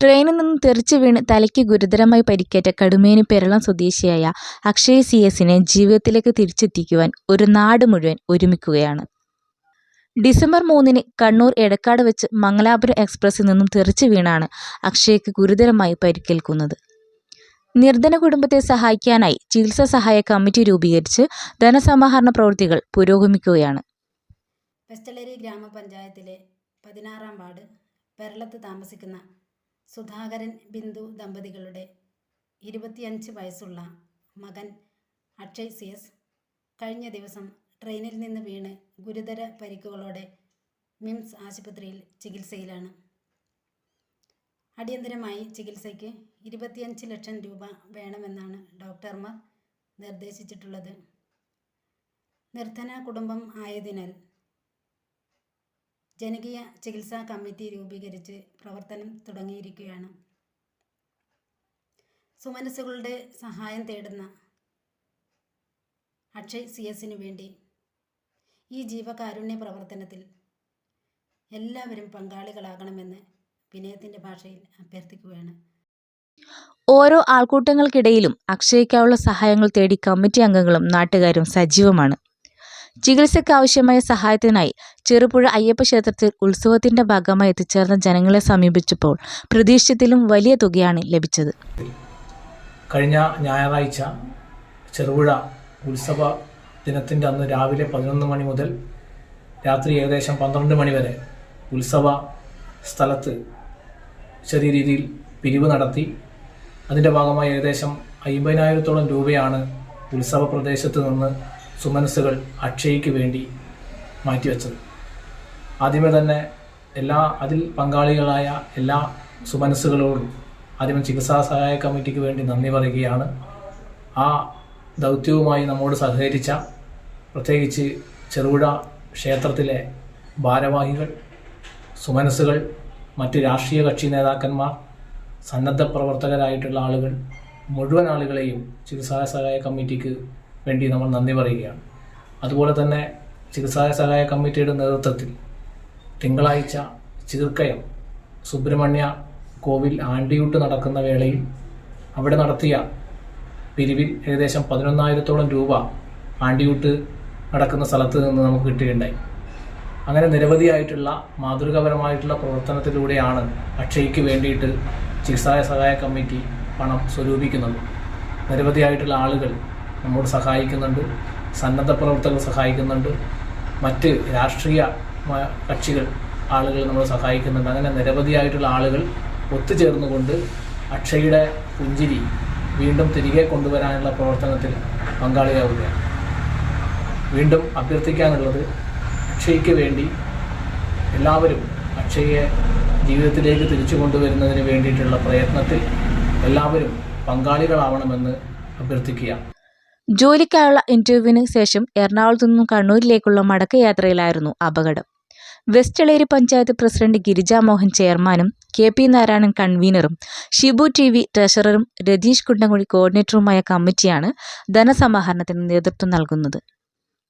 ട്രെയിനിൽ നിന്നും തെറിച്ചു വീണ് തലയ്ക്ക് ഗുരുതരമായി പരിക്കേറ്റ കടുമേനി പെരളം സ്വദേശിയായ അക്ഷയ് സി എസിനെ ജീവിതത്തിലേക്ക് തിരിച്ചെത്തിക്കുവാൻ ഒരു നാട് മുഴുവൻ ഒരുമിക്കുകയാണ്. ഡിസംബർ മൂന്നിന് കണ്ണൂർ എടക്കാട് വെച്ച് മംഗലാപുരം എക്സ്പ്രസ്സിൽ നിന്നും തെറിച്ചു വീണാണ് അക്ഷയ്ക്ക് ഗുരുതരമായി പരിക്കേൽക്കുന്നത്. നിർധന കുടുംബത്തെ സഹായിക്കാനായി ചികിത്സാ സഹായ കമ്മിറ്റി രൂപീകരിച്ച് ധനസമാഹരണ പ്രവൃത്തികൾ പുരോഗമിക്കുകയാണ്. പെസ്റ്റലേരി ഗ്രാമപഞ്ചായത്തിലെ പതിനാറാം വാർഡ് പെരളത്ത് താമസിക്കുന്ന സുധാകരൻ ബിന്ദു ദമ്പതികളുടെ ഇരുപത്തിയഞ്ച് വയസ്സുള്ള മകൻ അക്ഷയ് സി എസ് കഴിഞ്ഞ ദിവസം ട്രെയിനിൽ നിന്ന് വീണ് ഗുരുതര പരിക്കുകളോടെ മിംസ് ആശുപത്രിയിൽ ചികിത്സയിലാണ്. അടിയന്തരമായി ചികിത്സയ്ക്ക് ഇരുപത്തിയഞ്ച് ലക്ഷം രൂപ വേണമെന്നാണ് ഡോക്ടർമാർ നിർദ്ദേശിച്ചിട്ടുള്ളത്. നിർധന കുടുംബം ആയതിനാൽ ജനകീയ ചികിത്സാ കമ്മിറ്റി രൂപീകരിച്ച് പ്രവർത്തനം തുടങ്ങിയിരിക്കുകയാണ്. സുമനസ്സുകളുടെ സഹായം തേടുന്ന അക്ഷയ് സി എസിനു വേണ്ടി ഈ ജീവകാരുണ്യ പ്രവർത്തനത്തിൽ എല്ലാവരും പങ്കാളികളാകണമെന്ന് വിനയത്തിന്റെ ഭാഷയിൽ അഭ്യർത്ഥിക്കുകയാണ്. ഓരോ ആൾക്കൂട്ടങ്ങൾക്കിടയിലും അക്ഷയ്ക്കായുള്ള സഹായങ്ങൾ തേടി കമ്മിറ്റി അംഗങ്ങളും നാട്ടുകാരും സജീവമാണ്. ചികിത്സയ്ക്കാവശ്യമായ സഹായത്തിനായി ചെറുപുഴ അയ്യപ്പ ക്ഷേത്രത്തിൽ ഉത്സവത്തിന്റെ ഭാഗമായി എത്തിച്ചേർന്ന ജനങ്ങളെ സമീപിച്ചപ്പോൾ പ്രതീക്ഷിച്ചതിലും വലിയ തുകയാണ് ലഭിച്ചത്. കഴിഞ്ഞ ഞായറാഴ്ച ചെറുപുഴ ഉത്സവ ദിനത്തിന്റെ അന്ന് രാവിലെ പതിനൊന്ന് മണി മുതൽ രാത്രി ഏകദേശം പന്ത്രണ്ട് മണി വരെ ഉത്സവ സ്ഥലത്ത് ചെറിയ രീതിയിൽ പിരിവ് നടത്തി. അതിന്റെ ഭാഗമായി ഏകദേശം അയ്മ്പതിനായിരത്തോളം രൂപയാണ് ഉത്സവ പ്രദേശത്ത് നിന്ന് സുമനസ്സുകൾ അക്ഷയ്ക്ക് വേണ്ടി മാറ്റിവെച്ചത്. ആദ്യമേ തന്നെ എല്ലാ അതിൽ പങ്കാളികളായ എല്ലാ സുമനസ്സുകളോടും ആദ്യമേ ചികിത്സാ സഹായ കമ്മിറ്റിക്ക് വേണ്ടി നന്ദി പറയുകയാണ്. ആ ദൗത്യവുമായി നമ്മോട് സഹകരിച്ച പ്രത്യേകിച്ച് ചെറുപുഴ ക്ഷേത്രത്തിലെ ഭാരവാഹികൾ സുമനസ്സുകൾ മറ്റ് രാഷ്ട്രീയ കക്ഷി നേതാക്കന്മാർ സന്നദ്ധ പ്രവർത്തകരായിട്ടുള്ള ആളുകൾ മുഴുവൻ ആളുകളെയും ചികിത്സാ സഹായ കമ്മിറ്റിക്ക് വേണ്ടി നമ്മൾ നന്ദി പറയുകയാണ്. അതുപോലെ തന്നെ ചികിത്സാ സഹായ കമ്മിറ്റിയുടെ നേതൃത്വത്തിൽ തിങ്കളാഴ്ച ചീർക്കയം സുബ്രഹ്മണ്യ കോവിൽ ആണ്ടിയൂട്ട് നടക്കുന്ന വേളയിൽ അവിടെ നടത്തിയ പിരിവിൽ ഏകദേശം പതിനൊന്നായിരത്തോളം രൂപ ആണ്ടിയൂട്ട് നടക്കുന്ന സ്ഥലത്ത് നിന്ന് നമുക്ക് കിട്ടുകയുണ്ടായി. അങ്ങനെ നിരവധിയായിട്ടുള്ള മാതൃകാപരമായിട്ടുള്ള പ്രവർത്തനത്തിലൂടെയാണ് അക്ഷയ്ക്ക് വേണ്ടിയിട്ട് ചികിത്സാ സഹായ കമ്മിറ്റി പണം സ്വരൂപിക്കുന്നത്. നിരവധിയായിട്ടുള്ള ആളുകൾ നമ്മോട് സഹായിക്കുന്നുണ്ട് സന്നദ്ധ പ്രവർത്തകർ സഹായിക്കുന്നുണ്ട് മറ്റ് രാഷ്ട്രീയ കക്ഷികൾ ആളുകൾ നമ്മൾ സഹായിക്കുന്നുണ്ട്. അങ്ങനെ നിരവധിയായിട്ടുള്ള ആളുകൾ ഒത്തുചേർന്നുകൊണ്ട് അക്ഷയുടെ പുഞ്ചിരി വീണ്ടും തിരികെ കൊണ്ടുവരാനുള്ള പ്രവർത്തനത്തിൽ പങ്കാളിയാവുകയാണ്. വീണ്ടും അഭ്യർത്ഥിക്കാനുള്ളത് അക്ഷയ്ക്ക് വേണ്ടി എല്ലാവരും അക്ഷയെ ജീവിതത്തിലേക്ക് തിരിച്ചു കൊണ്ടുവരുന്നതിന് വേണ്ടിയിട്ടുള്ള പ്രയത്നത്തിൽ എല്ലാവരും പങ്കാളികളാവണമെന്ന് അഭ്യർത്ഥിക്കുക ജോലിക്കായുള്ള ഇന്റർവ്യൂവിന് ശേഷം എറണാകുളത്തു നിന്നും കണ്ണൂരിലേക്കുള്ള മടക്കയാത്രയിലായിരുന്നു അപകടം. വെസ്റ്റളേരി പഞ്ചായത്ത് പ്രസിഡന്റ് ഗിരിജാ മോഹൻ ചെയർമാനും കെ പി നാരായണൻ കൺവീനറും ഷിബു ടി വി ട്രഷററും രതീഷ് കുണ്ടംകുഴി കോർഡിനേറ്ററുമായ കമ്മിറ്റിയാണ് ധനസമാഹരണത്തിന് നേതൃത്വം നൽകുന്നത്.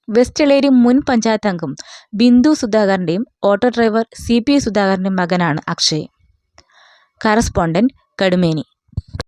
വെസ്റ്റളേരി മുൻ പഞ്ചായത്ത് അംഗം ബിന്ദു സുധാകരന്റെയും ഓട്ടോ ഡ്രൈവർ സി പി സുധാകരന്റെയും മകനാണ് അക്ഷയ്. കറസ്പോണ്ടന്റ് കടുമേനി.